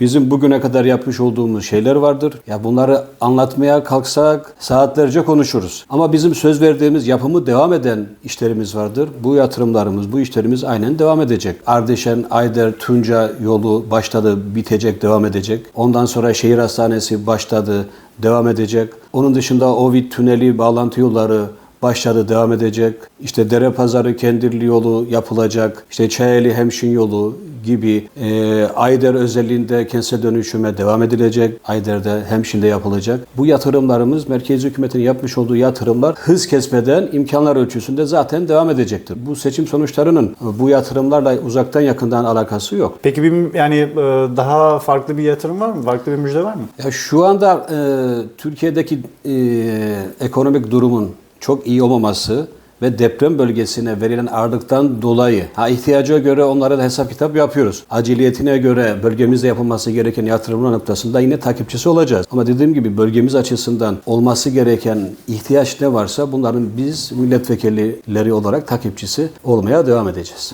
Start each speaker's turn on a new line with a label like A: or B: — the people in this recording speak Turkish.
A: Bizim bugüne kadar yapmış olduğumuz şeyler vardır. Ya bunları anlatmaya kalksak saatlerce konuşuruz. Ama bizim söz verdiğimiz yapımı devam eden işlerimiz vardır. Bu yatırımlarımız, bu işlerimiz aynen devam edecek. Ardeşen, Ayder, Tunca yolu başladı, bitecek, devam edecek. Ondan sonra şehir hastanesi başladı, devam edecek. Onun dışında Ovid tüneli, bağlantı yolları başladı, devam edecek. İşte Dere Pazarı Kendirli yolu yapılacak. İşte Çayeli Hemşin yolu gibi e, Ayder özelliğinde kentsel dönüşüme devam edilecek. Ayder'de Hemşin'de yapılacak. Bu yatırımlarımız merkezi hükümetin yapmış olduğu yatırımlar hız kesmeden imkanlar ölçüsünde zaten devam edecektir. Bu seçim sonuçlarının bu yatırımlarla uzaktan yakından alakası yok.
B: Peki bir yani e, daha farklı bir yatırım var mı? Farklı bir müjde var mı?
A: Ya şu anda e, Türkiye'deki e, ekonomik durumun çok iyi olmaması ve deprem bölgesine verilen ağırlıktan dolayı ha ihtiyaca göre onlara da hesap kitap yapıyoruz. Aciliyetine göre bölgemizde yapılması gereken yatırımlar noktasında yine takipçisi olacağız. Ama dediğim gibi bölgemiz açısından olması gereken ihtiyaç ne varsa bunların biz milletvekilleri olarak takipçisi olmaya devam edeceğiz.